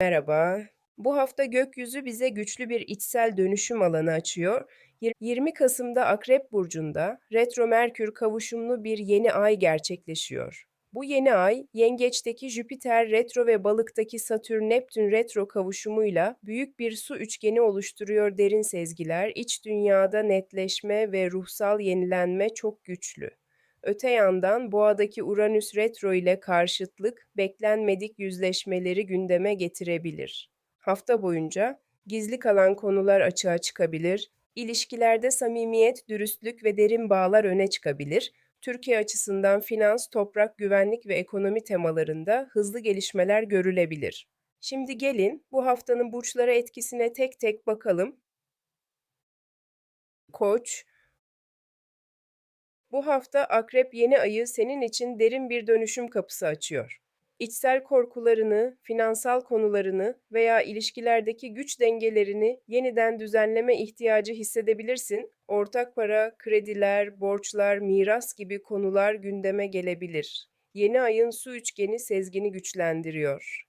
Merhaba. Bu hafta gökyüzü bize güçlü bir içsel dönüşüm alanı açıyor. Yir- 20 Kasım'da Akrep Burcu'nda Retro Merkür kavuşumlu bir yeni ay gerçekleşiyor. Bu yeni ay, Yengeç'teki Jüpiter retro ve Balık'taki Satürn-Neptün retro kavuşumuyla büyük bir su üçgeni oluşturuyor derin sezgiler, iç dünyada netleşme ve ruhsal yenilenme çok güçlü. Öte yandan Boğa'daki Uranüs retro ile karşıtlık beklenmedik yüzleşmeleri gündeme getirebilir. Hafta boyunca gizli kalan konular açığa çıkabilir, ilişkilerde samimiyet, dürüstlük ve derin bağlar öne çıkabilir. Türkiye açısından finans, toprak, güvenlik ve ekonomi temalarında hızlı gelişmeler görülebilir. Şimdi gelin bu haftanın burçlara etkisine tek tek bakalım. Koç, bu hafta Akrep yeni ayı senin için derin bir dönüşüm kapısı açıyor. İçsel korkularını, finansal konularını veya ilişkilerdeki güç dengelerini yeniden düzenleme ihtiyacı hissedebilirsin. Ortak para, krediler, borçlar, miras gibi konular gündeme gelebilir. Yeni ayın su üçgeni sezgini güçlendiriyor.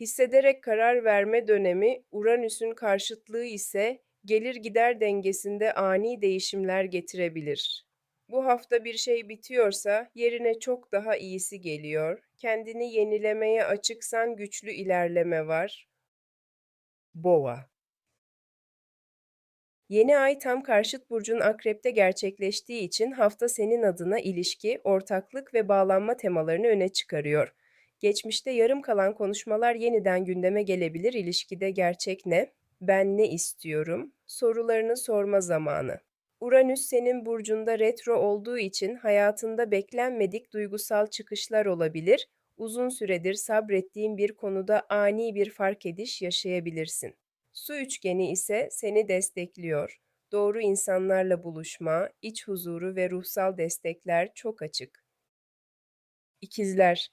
Hissederek karar verme dönemi, Uranüs'ün karşıtlığı ise gelir gider dengesinde ani değişimler getirebilir. Bu hafta bir şey bitiyorsa yerine çok daha iyisi geliyor. Kendini yenilemeye açıksan güçlü ilerleme var. Boğa Yeni ay tam karşıt burcun akrepte gerçekleştiği için hafta senin adına ilişki, ortaklık ve bağlanma temalarını öne çıkarıyor. Geçmişte yarım kalan konuşmalar yeniden gündeme gelebilir. İlişkide gerçek ne? Ben ne istiyorum? Sorularını sorma zamanı. Uranüs senin burcunda retro olduğu için hayatında beklenmedik duygusal çıkışlar olabilir. Uzun süredir sabrettiğin bir konuda ani bir fark ediş yaşayabilirsin. Su üçgeni ise seni destekliyor. Doğru insanlarla buluşma, iç huzuru ve ruhsal destekler çok açık. İkizler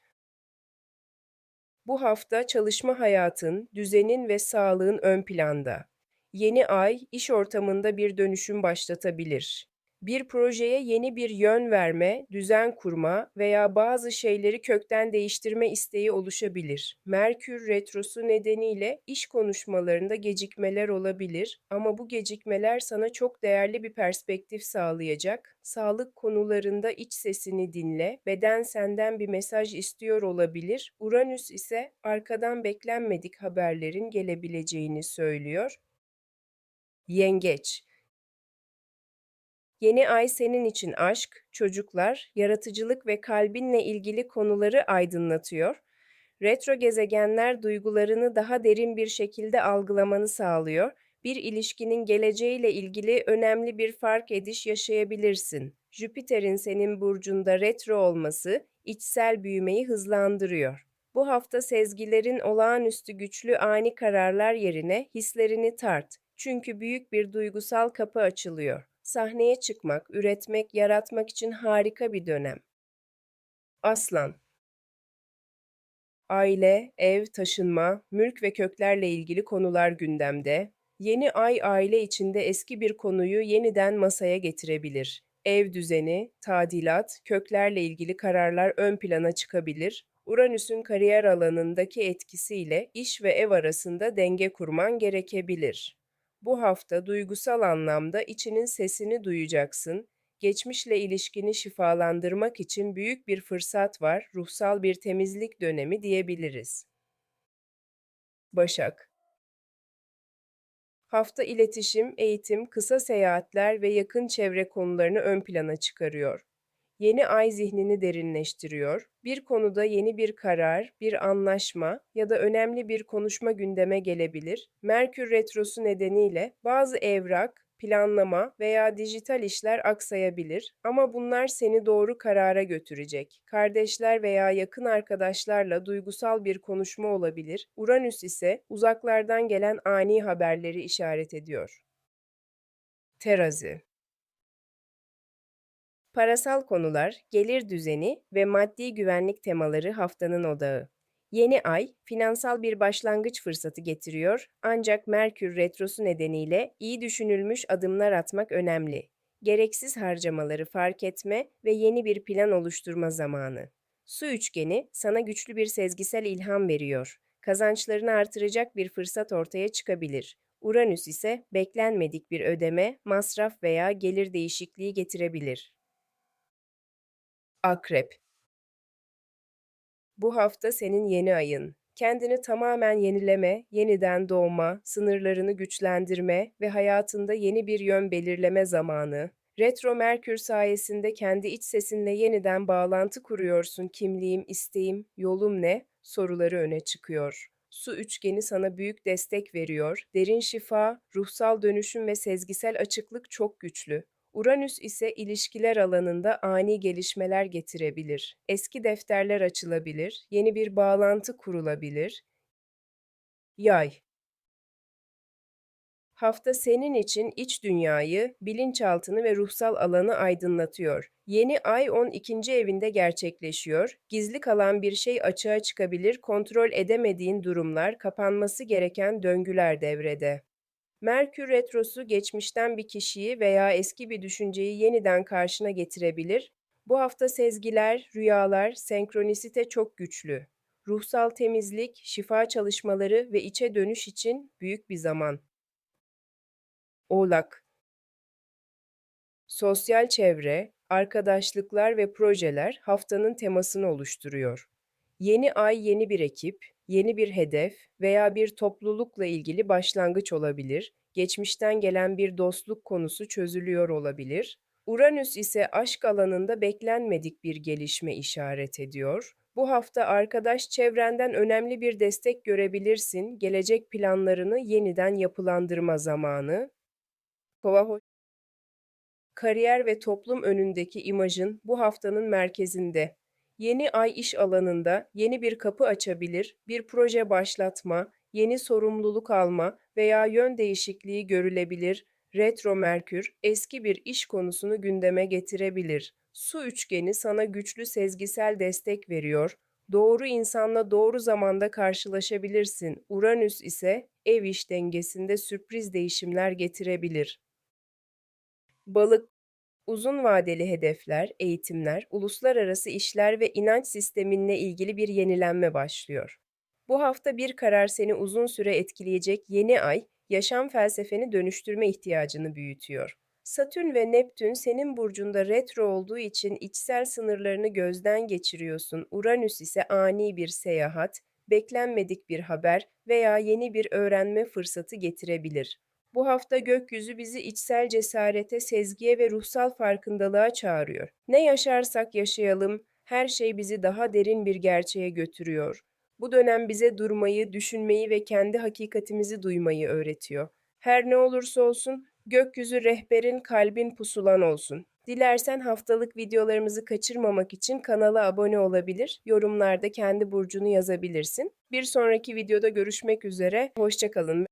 Bu hafta çalışma hayatın, düzenin ve sağlığın ön planda. Yeni ay iş ortamında bir dönüşüm başlatabilir. Bir projeye yeni bir yön verme, düzen kurma veya bazı şeyleri kökten değiştirme isteği oluşabilir. Merkür retrosu nedeniyle iş konuşmalarında gecikmeler olabilir ama bu gecikmeler sana çok değerli bir perspektif sağlayacak. Sağlık konularında iç sesini dinle, beden senden bir mesaj istiyor olabilir. Uranüs ise arkadan beklenmedik haberlerin gelebileceğini söylüyor. Yengeç Yeni ay senin için aşk, çocuklar, yaratıcılık ve kalbinle ilgili konuları aydınlatıyor. Retro gezegenler duygularını daha derin bir şekilde algılamanı sağlıyor. Bir ilişkinin geleceğiyle ilgili önemli bir fark ediş yaşayabilirsin. Jüpiter'in senin burcunda retro olması içsel büyümeyi hızlandırıyor. Bu hafta sezgilerin olağanüstü güçlü ani kararlar yerine hislerini tart. Çünkü büyük bir duygusal kapı açılıyor. Sahneye çıkmak, üretmek, yaratmak için harika bir dönem. Aslan Aile, ev, taşınma, mülk ve köklerle ilgili konular gündemde. Yeni ay aile içinde eski bir konuyu yeniden masaya getirebilir. Ev düzeni, tadilat, köklerle ilgili kararlar ön plana çıkabilir. Uranüs'ün kariyer alanındaki etkisiyle iş ve ev arasında denge kurman gerekebilir. Bu hafta duygusal anlamda içinin sesini duyacaksın. Geçmişle ilişkini şifalandırmak için büyük bir fırsat var, ruhsal bir temizlik dönemi diyebiliriz. Başak Hafta iletişim, eğitim, kısa seyahatler ve yakın çevre konularını ön plana çıkarıyor. Yeni ay zihnini derinleştiriyor. Bir konuda yeni bir karar, bir anlaşma ya da önemli bir konuşma gündeme gelebilir. Merkür retrosu nedeniyle bazı evrak, planlama veya dijital işler aksayabilir ama bunlar seni doğru karara götürecek. Kardeşler veya yakın arkadaşlarla duygusal bir konuşma olabilir. Uranüs ise uzaklardan gelen ani haberleri işaret ediyor. Terazi Parasal konular, gelir düzeni ve maddi güvenlik temaları haftanın odağı. Yeni ay, finansal bir başlangıç fırsatı getiriyor ancak Merkür retrosu nedeniyle iyi düşünülmüş adımlar atmak önemli. Gereksiz harcamaları fark etme ve yeni bir plan oluşturma zamanı. Su üçgeni sana güçlü bir sezgisel ilham veriyor. kazançlarını artıracak bir fırsat ortaya çıkabilir. Uranüs ise beklenmedik bir ödeme, masraf veya gelir değişikliği getirebilir. Akrep Bu hafta senin yeni ayın. Kendini tamamen yenileme, yeniden doğma, sınırlarını güçlendirme ve hayatında yeni bir yön belirleme zamanı. Retro Merkür sayesinde kendi iç sesinle yeniden bağlantı kuruyorsun. Kimliğim, isteğim, yolum ne? Soruları öne çıkıyor. Su üçgeni sana büyük destek veriyor. Derin şifa, ruhsal dönüşüm ve sezgisel açıklık çok güçlü. Uranüs ise ilişkiler alanında ani gelişmeler getirebilir. Eski defterler açılabilir, yeni bir bağlantı kurulabilir. Yay Hafta senin için iç dünyayı, bilinçaltını ve ruhsal alanı aydınlatıyor. Yeni ay 12. evinde gerçekleşiyor. Gizli kalan bir şey açığa çıkabilir, kontrol edemediğin durumlar, kapanması gereken döngüler devrede. Merkür retrosu geçmişten bir kişiyi veya eski bir düşünceyi yeniden karşına getirebilir. Bu hafta sezgiler, rüyalar, senkronisite çok güçlü. Ruhsal temizlik, şifa çalışmaları ve içe dönüş için büyük bir zaman. Oğlak Sosyal çevre, arkadaşlıklar ve projeler haftanın temasını oluşturuyor. Yeni ay yeni bir ekip, yeni bir hedef veya bir toplulukla ilgili başlangıç olabilir. Geçmişten gelen bir dostluk konusu çözülüyor olabilir. Uranüs ise aşk alanında beklenmedik bir gelişme işaret ediyor. Bu hafta arkadaş çevrenden önemli bir destek görebilirsin. Gelecek planlarını yeniden yapılandırma zamanı. Kova hoş Kariyer ve toplum önündeki imajın bu haftanın merkezinde. Yeni ay iş alanında yeni bir kapı açabilir, bir proje başlatma, yeni sorumluluk alma veya yön değişikliği görülebilir. Retro Merkür eski bir iş konusunu gündeme getirebilir. Su üçgeni sana güçlü sezgisel destek veriyor. Doğru insanla doğru zamanda karşılaşabilirsin. Uranüs ise ev iş dengesinde sürpriz değişimler getirebilir. Balık Uzun vadeli hedefler, eğitimler, uluslararası işler ve inanç sisteminle ilgili bir yenilenme başlıyor. Bu hafta bir karar seni uzun süre etkileyecek yeni ay, yaşam felsefeni dönüştürme ihtiyacını büyütüyor. Satürn ve Neptün senin burcunda retro olduğu için içsel sınırlarını gözden geçiriyorsun. Uranüs ise ani bir seyahat, beklenmedik bir haber veya yeni bir öğrenme fırsatı getirebilir. Bu hafta gökyüzü bizi içsel cesarete, sezgiye ve ruhsal farkındalığa çağırıyor. Ne yaşarsak yaşayalım, her şey bizi daha derin bir gerçeğe götürüyor. Bu dönem bize durmayı, düşünmeyi ve kendi hakikatimizi duymayı öğretiyor. Her ne olursa olsun, gökyüzü rehberin, kalbin pusulan olsun. Dilersen haftalık videolarımızı kaçırmamak için kanala abone olabilir, yorumlarda kendi burcunu yazabilirsin. Bir sonraki videoda görüşmek üzere, hoşçakalın.